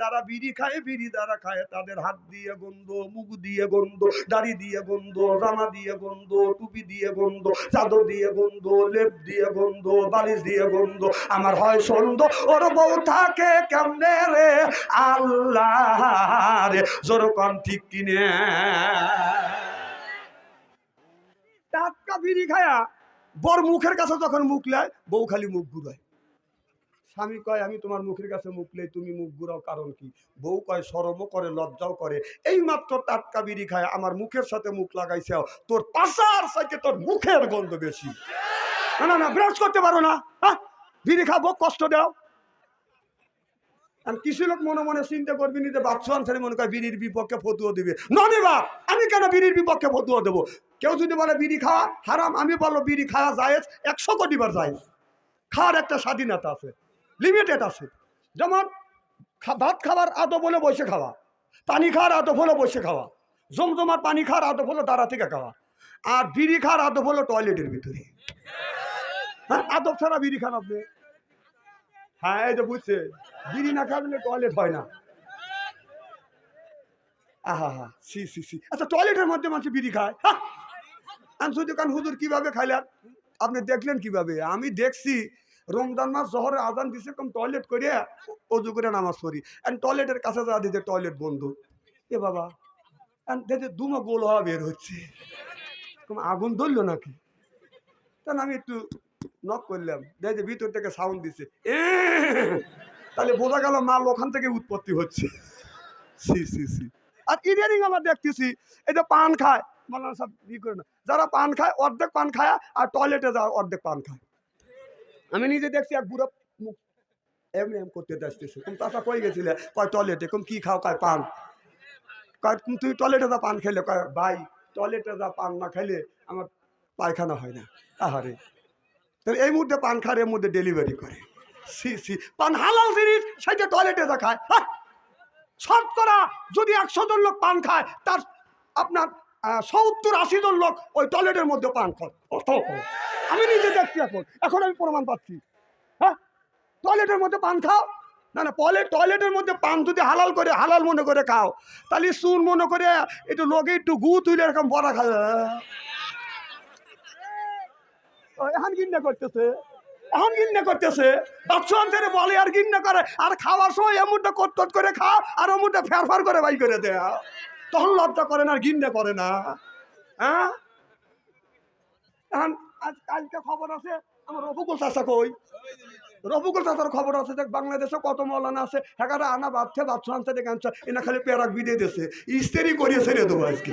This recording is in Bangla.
যারা বিড়ি খায়, বিড়ি যারা খায়। তাদের হাত দিয়ে গন্ধ, মুখ দিয়ে গন্ধ, দাড়ি দিয়ে গন্ধ জামা দিয়ে গন্ধ, টুপি দিয়ে গন্ধ, চাদর দিয়ে গন্ধ, লেপ দিয়ে গন্ধ, বালিশ দিয়ে গন্ধ। আমার হয় সন্দ ওর বউ থাকে কেমনে রে? আল্লাহ রে জোরকন ঠিক কিনে। টাটকা বিড়ি খায়া, বর মুখের কাছে যখন মুখ লেয় বউ খালি মুখ ঘুরায়। স্বামী কয়, আমি তোমার মুখের কাছে মুখ লেই তুমি মুখ ঘুরাও, কারণ কি? বউ কয় সরমও করে, লজ্জাও করে। এই মাত্র টাটকা বিড়ি খায়, আমার মুখের সাথে মুখ লাগাইছে তোর পাশার সাইতে তোর মুখের গন্ধ বেশি। না না না, ব্রাশ করতে পারো না হ্যাঁ? বিড়ি খাব, কষ্ট দাও। আর কিছু লোক মনে মনে চিন্তা করবি নি যে বাচ্চা আনসারি মনে করে বিড়ির বিপক্ষে ফতুয়া দিবে। ননে বাপ, আমি কেন বিড়ির বিপক্ষে ফতুয়া দেবো? কেউ যদি বলে, বিড়ি খাওয়া হারাম আমি বলল বিড়ি খাওয়া যায় একশো কোটি বার যায় খাওয়ার একটা স্বাধীনতা আছে। লিমিটেড আছে। যেমন ভাত খাবার আদব বলে বসে খাওয়া, পানি খাওয়ার আদব হলো বসে খাওয়া, জমজমার পানি খাওয়ার আদব হলো দাঁড়া থেকে খাওয়া, আর বিড়ি খাওয়ার আদব হলো টয়লেটের ভিতরে। হ্যাঁ আদব ছাড়া বিড়ি খান আপনি। হ্যাঁ এই যে বুঝছে, বিড়ি না খাবেন টয়লেট হয় না। আহা, হা, সি সি সি। আচ্ছা টয়লেটের মধ্যে মানুষ বিড়ি খায়। হ্যাঁ আনসু দোকান হুজুর কীভাবে খাইলেন? আপনি দেখলেন কীভাবে? আমি দেখছি রমজান মাস শহরে আজান দিছে, কম টয়লেট করে অজু করে নামাজ পড়ি। এন্ড টয়লেটের কাছে যা দিতে টয়লেট বন্ধ। এ বাবা এন্ড দেখে দুমো গোল হওয়া বের হচ্ছে। আগুন ধরলো নাকি? তখন আমি একটু নক করলাম। দেখে ভিতর থেকে সাউন্ড দিছে। এ, তাহলে বোঝা গেল মাল ওখান থেকে উৎপত্তি হচ্ছে। C C C. আর ইদানিং আমরা দেখতেছি, এই যে পান খায় মালানা সব ই করে না যারা পান খায়, অর্ধেক পান খায়, আর টয়লেটে যায় অর্ধেক পান খায়। আমি নিজে দেখছি এক বুড়ো মুখ এমনি এম করতে আসতেছে তুমি চাষা কই গেছিলে? কয় টয়লেটে কম কি খাও? কয় পান। কয় তুই টয়লেটে যা পান খেলে। কয়, ভাই টয়লেটে যা পান না খেলে আমার পায়খানা হয় না। আহারে। তাহলে এই মুহূর্তে পান খায় এর মধ্যে ডেলিভারি করে। সি সি পান হালাল জিনিস সেটা টয়লেটে যা খায়। হ্যাঁ? শতকরা যদি একশো জন লোক পান খায়, তার আপনার সত্তর আশি জন লোক ওই টয়লেটের মধ্যে পান অর্থ আমি নিজে দেখছি এখন। এখন আমি প্রমাণ পাচ্ছি। হ্যাঁ? টয়লেটের মধ্যে পান খাও। না না টয়লেট টয়লেটের মধ্যে পান যদি হালাল করে হালাল মনে করে খাও। তাহলে সুন মনে করে একটু লোকে একটু গু তুলে এরকম বড়া ও, এখন গিন্না করতেছে। এখন গিন্না করতেছে। বাচ্চা বলে আর গিন্না করে। আর খাওয়ার সময় এমনটা কট কট করে খাও আর অমুকটা ফের ফের করে বাই করে দেয় তখন লজ্জা করে না আর গিন্না করে না। হ্যাঁ? এখন আজ কালকে খবর আছে, আমার রফুকুল চাষা কই? রফুকুল চাষার খবর আছে দেখ বাংলাদেশে কত মৌলানা আছে এগারো আনা বাচ্চা বাচ্চা আনছে, দেখে আনছে, এনা খালি পেরাক বিদে দিয়েছে ইস্তেরি করিয়ে ছেড়ে দেবো আজকে।